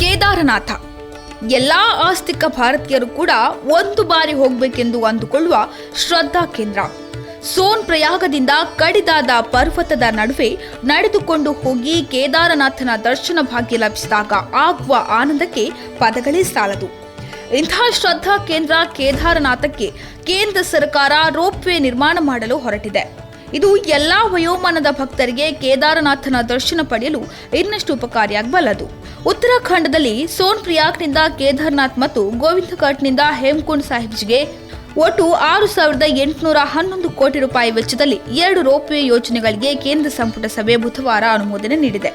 ಕೇದಾರನಾಥ. ಎಲ್ಲ ಆಸ್ತಿಕ ಭಾರತೀಯರು ಕೂಡ ಒಂದು ಬಾರಿ ಹೋಗಬೇಕೆಂದು ಅಂದುಕೊಳ್ಳುವ ಶ್ರದ್ಧಾ ಕೇಂದ್ರ. ಸೋನ್ ಪ್ರಯಾಗದಿಂದ ಕಡಿದಾದ ಪರ್ವತದ ನಡುವೆ ನಡೆದುಕೊಂಡು ಹೋಗಿ ಕೇದಾರನಾಥನ ದರ್ಶನ ಭಾಗ್ಯ ಲಭಿಸಿದಾಗ ಆಗುವ ಆನಂದಕ್ಕೆ ಪದಗಳೇ ಸಾಲದು. ಇಂತಹ ಶ್ರದ್ಧಾ ಕೇಂದ್ರ ಕೇದಾರನಾಥಕ್ಕೆ ಕೇಂದ್ರ ಸರ್ಕಾರ ರೋಪ್ವೇ ನಿರ್ಮಾಣ ಮಾಡಲು ಹೊರಟಿದೆ. ಇದು ಎಲ್ಲಾ ವಯೋಮಾನದ ಭಕ್ತರಿಗೆ ಕೇದಾರನಾಥನ ದರ್ಶನ ಪಡೆಯಲು ಇನ್ನಷ್ಟು ಉಪಕಾರಿಯಾಗಬಲ್ಲದು. ಉತ್ತರಾಖಂಡದಲ್ಲಿ ಸೋನ್ ಪ್ರಿಯಾಕ್ನಿಂದ ಕೇದಾರನಾಥ್ ಮತ್ತು ಗೋವಿಂದಘಾಟ್ನಿಂದ ಹೇಮಕುಂಡ್ ಸಾಹಿಬ್ಗೆ ಒಟ್ಟು ಆರು ಸಾವಿರದ ಎಂಟುನೂರ ಹನ್ನೊಂದು ಕೋಟಿ ರೂಪಾಯಿ ವೆಚ್ಚದಲ್ಲಿ ಎರಡು ರೋಪ್ವೇ ಯೋಜನೆಗಳಿಗೆ ಕೇಂದ್ರ ಸಂಪುಟ ಸಭೆ ಬುಧವಾರ ಅನುಮೋದನೆ ನೀಡಿದೆ.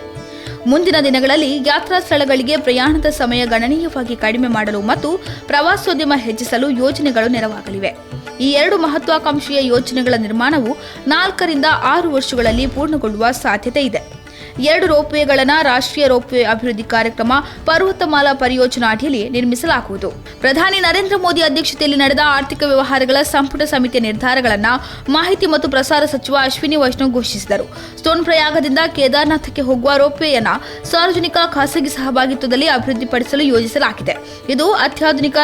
ಮುಂದಿನ ದಿನಗಳಲ್ಲಿ ಯಾತ್ರಾ ಸ್ಥಳಗಳಿಗೆ ಪ್ರಯಾಣದ ಸಮಯ ಗಣನೀಯವಾಗಿ ಕಡಿಮೆ ಮಾಡಲು ಮತ್ತು ಪ್ರವಾಸೋದ್ಯಮ ಹೆಚ್ಚಿಸಲು ಯೋಜನೆಗಳು ನೆರವಾಗಲಿವೆ. ಈ ಎರಡು ಮಹತ್ವಾಕಾಂಕ್ಷೆಯ ಯೋಜನೆಗಳ ನಿರ್ಮಾಣವು ನಾಲ್ಕರಿಂದ ಆರು ವರ್ಷಗಳಲ್ಲಿ ಪೂರ್ಣಗೊಳ್ಳುವ ಸಾಧ್ಯತೆ ಇದೆ. ಎರಡು ರೋಪ್ವೇಗಳನ್ನು ರಾಷ್ಟ್ರೀಯ ರೋಪ್ವೇ ಅಭಿವೃದ್ಧಿ ಕಾರ್ಯಕ್ರಮ ಪರ್ವತಮಾಲಾ ಪರಿಯೋಜನಾ ಅಡಿಯಲ್ಲಿ ನಿರ್ಮಿಸಲಾಗುವುದು. ಪ್ರಧಾನಿ ನರೇಂದ್ರ ಮೋದಿ ಅಧ್ಯಕ್ಷತೆಯಲ್ಲಿ ನಡೆದ ಆರ್ಥಿಕ ವ್ಯವಹಾರಗಳ ಸಂಪುಟ ಸಮಿತಿಯ ನಿರ್ಧಾರಗಳನ್ನು ಮಾಹಿತಿ ಮತ್ತು ಪ್ರಸಾರ ಸಚಿವ ಅಶ್ವಿನಿ ವೈಷ್ಣವ್ ಘೋಷಿಸಿದರು. ಸ್ಟೋನ್ ಪ್ರಯಾಗದಿಂದ ಕೇದಾರ್ನಾಥಕ್ಕೆ ಹೋಗುವ ರೋಪ್ವೇಯನ್ನು ಸಾರ್ವಜನಿಕ ಖಾಸಗಿ ಸಹಭಾಗಿತ್ವದಲ್ಲಿ ಅಭಿವೃದ್ಧಿಪಡಿಸಲು ಯೋಜಿಸಲಾಗಿದೆ. ಇದು ಅತ್ಯಾಧುನಿಕ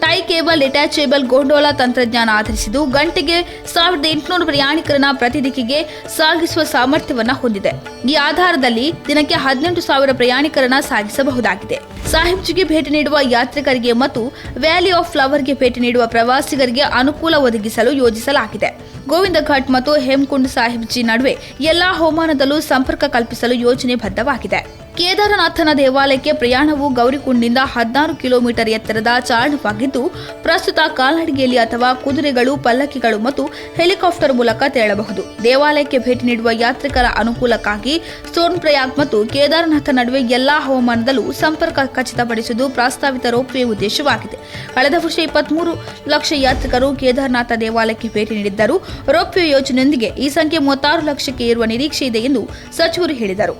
ಟೈ ಕೇಬಲ್, ಡಿಟ್ಯಾಚೇಬಲ್ ಗೊಂಡೋಲಾ ತಂತ್ರಜ್ಞಾನ ಆಧರಿಸಿದ್ದು, ಗಂಟೆಗೆ ಸಾವಿರದ ಎಂಟುನೂರು ಪ್ರಯಾಣಿಕರನ್ನ ಪ್ರತಿ ದಿಕ್ಕಿಗೆ ಸಾಗಿಸುವ ಸಾಮರ್ಥ್ಯವನ್ನ ಹೊಂದಿದೆ. ಈ ಆಧಾರದಲ್ಲಿ ದಿನಕ್ಕೆ ಹದಿನೆಂಟು ಸಾವಿರ ಪ್ರಯಾಣಿಕರನ್ನ ಸಾಗಿಸಬಹುದಾಗಿದೆ. ಸಾಹಿಬ್ಜಿಗೆ ಭೇಟಿ ನೀಡುವ ಯಾತ್ರಿಕರಿಗೆ ಮತ್ತು ವ್ಯಾಲಿ ಆಫ್ ಫ್ಲವರ್ಗೆ ಭೇಟಿ ನೀಡುವ ಪ್ರವಾಸಿಗರಿಗೆ ಅನುಕೂಲ ಒದಗಿಸಲು ಯೋಜಿಸಲಾಗಿದೆ. ಗೋವಿಂದ ಘಾಟ್ ಮತ್ತು ಹೇಮಕುಂಡ್ ಸಾಹಿಬ್ಜಿ ನಡುವೆ ಎಲ್ಲಾ ಹವಾಮಾನದಲ್ಲೂ ಸಂಪರ್ಕ ಕಲ್ಪಿಸಲು ಯೋಜನೆ ಬದ್ಧವಾಗಿದೆ. ಕೇದಾರನಾಥನ ದೇವಾಲಯಕ್ಕೆ ಪ್ರಯಾಣವು ಗೌರಿಕುಂಡಿಂದ ಹದಿನಾರು ಕಿಲೋಮೀಟರ್ ಎತ್ತರದ ಚಾರಣವಾಗಿದ್ದು, ಪ್ರಸ್ತುತ ಕಾಲ್ನಡಿಗೆಯಲ್ಲಿ ಅಥವಾ ಕುದುರೆಗಳು, ಪಲ್ಲಕ್ಕಿಗಳು ಮತ್ತು ಹೆಲಿಕಾಪ್ಟರ್ ಮೂಲಕ ತೆರಳಬಹುದು. ದೇವಾಲಯಕ್ಕೆ ಭೇಟಿ ನೀಡುವ ಯಾತ್ರಿಕರ ಅನುಕೂಲಕ್ಕಾಗಿ ಸೋನ್ ಪ್ರಯಾಗ್ ಮತ್ತು ಕೇದಾರನಾಥ ನಡುವೆ ಎಲ್ಲಾ ಹವಾಮಾನದಲ್ಲೂ ಸಂಪರ್ಕ ಖಚಿತಪಡಿಸುವುದು ಪ್ರಸ್ತಾವಿತ ರೋಪ್ವೇ ಉದ್ದೇಶವಾಗಿದೆ. ಕಳೆದ ವರ್ಷ ಇಪ್ಪತ್ಮೂರು ಲಕ್ಷ ಯಾತ್ರಿಕರು ಕೇದಾರನಾಥ ದೇವಾಲಯಕ್ಕೆ ಭೇಟಿ ನೀಡಿದ್ದರು. ರೋಪ್ವೇ ಯೋಜನೆಯೊಂದಿಗೆ ಈ ಸಂಖ್ಯೆ ಮೂವತ್ತಾರು ಲಕ್ಷಕ್ಕೆ ಏರುವ ನಿರೀಕ್ಷೆ ಇದೆ ಎಂದು ಸಚಿವರು ಹೇಳಿದರು.